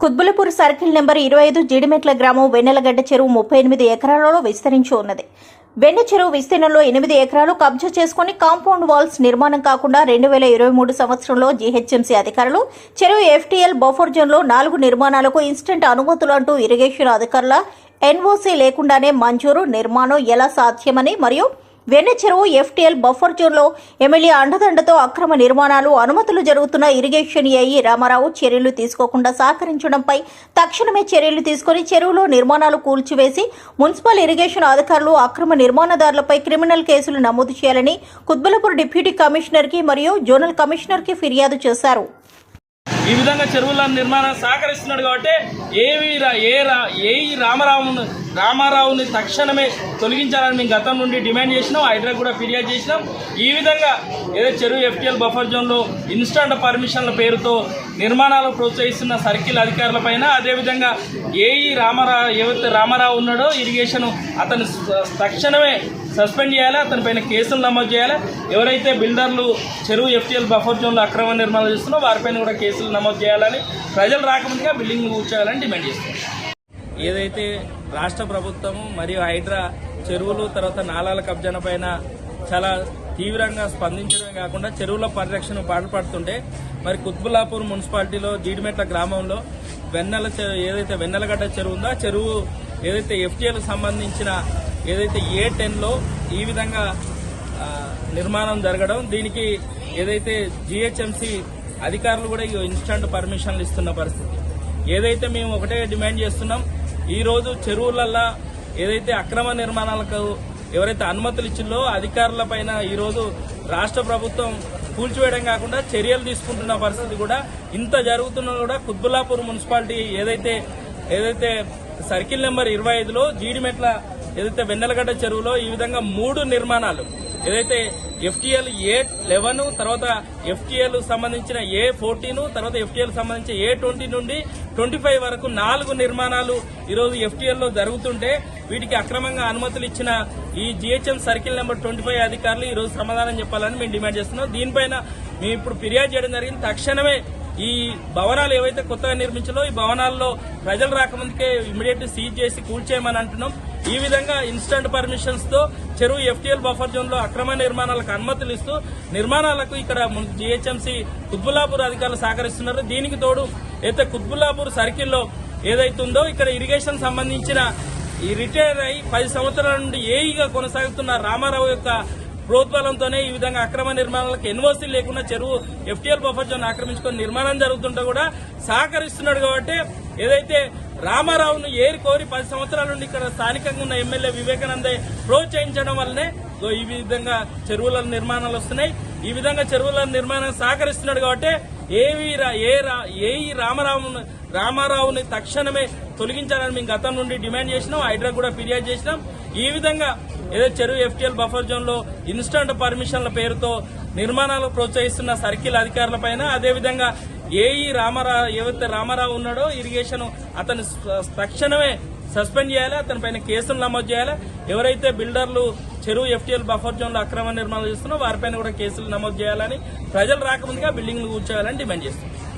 Qutbullapur circle number ఇరవై ఐదు జీడిమెట్ల గ్రామం వెన్నెలగడ్డ చెరువు ముప్పై ఎనిమిది ఎకరాలలో విస్తరించి ఉన్నది వెన్న చెరువు విస్తీర్ణంలో ఎనిమిది ఎకరాలు కబ్జా చేసుకుని కాంపౌండ్ వాల్స్ నిర్మాణం కాకుండా రెండు వేల ఇరవై మూడు సంవత్సరంలో జీహెచ్ఎంసీ అధికారులు చెరువు ఎఫ్టీఎల్ బఫర్ జోన్లో నాలుగు నిర్మాణాలకు ఇన్స్టెంట్ అనుమతులు అంటూ ఇరిగేషన్ అధికారుల ఎన్ఓసీ లేకుండానే మంజూరు. నిర్మాణం ఎలా సాధ్యమని మరియు వెన్న చెరువు ఎఫ్టీఎల్ బఫర్ జోన్లో ఎమ్మెల్యే అండదండతో అక్రమ నిర్మాణాలు అనుమతులు జరుగుతున్న ఇరిగేషన్ ఏఈ రామారావు చర్యలు తీసుకోకుండా సహకరించడంపై తక్షణమే చర్యలు తీసుకుని చెరువులో నిర్మాణాలు కూల్చివేసి మున్సిపల్ ఇరిగేషన్ అధికారులు అక్రమ నిర్మాణదారులపై క్రిమినల్ కేసులు నమోదు చేయాలని కుత్బలపూర్ డిప్యూటీ కమిషనర్కి మరియు జోనల్ కమిషనర్కి ఫిర్యాదు చేశారు. ఈ విధంగా చెరువుల నిర్మాణం సహకరిస్తున్నాడు కాబట్టి ఏవి ఏ ఏ రామారావుని తక్షణమే తొలగించాలని మేము గతం నుండి డిమాండ్ చేసినాం హైడ్రా కూడా ఫిర్యాదు చేసినాం. ఈ విధంగా ఏదో చెరువు ఎఫ్టీఎల్ బఫర్ జోన్లో ఇన్స్టాంట్ పర్మిషన్ల పేరుతో నిర్మాణాలు ప్రోత్సహిస్తున్న సర్కిల్ అధికారులపైన అదేవిధంగా ఏఈ రామారావు ఏవైతే రామారావు ఉన్నాడో ఇరిగేషన్ అతను తక్షణమే సస్పెండ్ చేయాలి అతని పైన కేసులు నమోదు చేయాలి. ఎవరైతే బిల్డర్లు చెరువు ఎఫ్టీఎల్ బఫర్ జోన్లో అక్రమ నిర్మాణాలు చేస్తున్నారో వారిపైన కూడా కేసులు నమోదు చేయాలని ప్రజలు రాకముందుగా బిల్డింగ్ కూర్చోవాలని డిమాండ్ చేస్తున్నారు. ఏదైతే రాష్ట్ర ప్రభుత్వం మరియు హైడ్రా చెరువులు తర్వాత నాలాల కబ్జన పైన చాలా తీవ్రంగా స్పందించడమే కాకుండా చెరువుల పరిరక్షణ పాటుపడుతుంటే మరి కుత్బుల్లాపూర్ మున్సిపాలిటీలో జీడిమెట్ల గ్రామంలో వెన్నెల ఏదైతే వెన్నెలగడ్డ చెరువు ఉందో చెరువు ఏదైతే ఎఫ్టీఎల్ సంబంధించిన ఏదైతే ఏ టెన్లో ఈ విధంగా నిర్మాణం జరగడం దీనికి ఏదైతే జిహెచ్ఎంసీ అధికారులు కూడా ఇన్స్టంట్ పర్మిషన్లు ఇస్తున్న పరిస్థితి. ఏదైతే మేము ఒకటే డిమాండ్ చేస్తున్నాం ఈరోజు చెరువులల్లో ఏదైతే అక్రమ నిర్మాణాలకు ఎవరైతే అనుమతులు ఇచ్చిందో అధికారుల పైన ఈరోజు రాష్ట్ర ప్రభుత్వం కూల్చివేయడం కాకుండా చర్యలు తీసుకుంటున్న పరిస్థితి కూడా ఇంత జరుగుతున్నా కూడా కుత్బుల్లాపూర్ మున్సిపాలిటీ ఏదైతే ఏదైతే సర్కిల్ నెంబర్ ఇరవై ఐదులో జీడిమెట్ల ఏదైతే వెన్నెలగడ్డ చెరువులో ఈ విధంగా మూడు నిర్మాణాలు ఏదైతే ఎఫ్టీఎల్ ఏ లెవెన్ తర్వాత ఎఫ్టీఎల్ సంబంధించిన ఏ ఫోర్టీన్ తర్వాత ఎఫ్టీఎల్ సంబంధించిన ఏ ట్వంటీ నుండి ట్వంటీ ఫైవ్ వరకు నాలుగు నిర్మాణాలు ఈరోజు ఎఫ్టీఎల్లో జరుగుతుంటే వీటికి అక్రమంగా అనుమతులు ఇచ్చిన ఈ GHM circle number twenty five అధికారులు ఈరోజు సమాధానం చెప్పాలని మేము డిమాండ్ చేస్తున్నాం. దీనిపైన మేము ఇప్పుడు ఫిర్యాదు చేయడం జరిగింది. తక్షణమే ఈ భవనాలు ఏవైతే కొత్తగా నిర్మించాలో ఈ భవనాల్లో ప్రజలు రాకముందుకే ఇమీడియట్ సీజ్ చేసి కూల్చేయమని అంటున్నాం. ఈ విధంగా ఇన్స్టంట్ పర్మిషన్స్తో చెరువు ఎఫ్టీఎల్ బఫర్ జోన్లో అక్రమ నిర్మాణాలకు అనుమతులు ఇస్తూ నిర్మాణాలకు ఇక్కడ జిహెచ్ఎంసీ కుత్బుల్లాపూర్ అధికారులు సహకరిస్తున్నారు. దీనికి తోడు అయితే కుత్బుల్లాపూర్ సర్కిల్లో ఏదైతుందో ఇక్కడ ఇరిగేషన్ సంబంధించిన ఈ రిటైర్ అయి పది సంవత్సరాల నుండి ఏఈగా కొనసాగుతున్న రామారావు యొక్క ప్రోద్బలంతోనే ఈ విధంగా అక్రమ నిర్మాణాలకు ఎన్ఓసీ లేకుండా చెరువు ఎఫ్టీఎల్ బఫర్ జోన్ ఆక్రమించుకొని నిర్మాణం జరుగుతుంటే కూడా సహకరిస్తున్నాడు కాబట్టి ఏదైతే రామారావును ఏరి కోరి పది సంవత్సరాల నుండి ఇక్కడ స్థానికంగా ఉన్న ఎమ్మెల్యే వివేకానందే ప్రోత్సహించడం వల్లనే ఈ విధంగా చెరువుల నిర్మాణాలు వస్తున్నాయి. ఈ విధంగా చెరువుల నిర్మాణం సహకరిస్తున్నాడు కాబట్టి ఏవి ఏ రా- ఏ రామారావును రామారావుని తక్షణమే తొలగించాలని మేము గతం నుండి డిమాండ్ చేసినాం. హైడ్రా కూడా ఫిర్యాదు చేసినాం. ఈ విధంగా ఏదో చెరువు ఎఫ్టీఎల్ బఫర్ జోన్లో ఇన్స్టంట్ పర్మిషన్ల పేరుతో నిర్మాణాలు ప్రోత్సహిస్తున్న సర్కిల్ అధికారులపైన అదేవిధంగా ఏఈ రామారావు ఏవైతే రామారావు ఉన్నాడో ఇరిగేషన్ అతను తక్షణమే సస్పెండ్ చేయాలి అతని పైన కేసులు నమోదు చేయాలి. ఎవరైతే బిల్డర్లు చెరువు ఎఫ్టీఎల్ బఫర్ జోన్లో అక్రమ నిర్మాణాలు చేస్తున్నారో వారిపైన కూడా కేసులు నమోదు చేయాలని ప్రజలు రాకముందుగా బిల్డింగ్లు కూర్చోవాలని డిమాండ్ చేస్తున్నారు.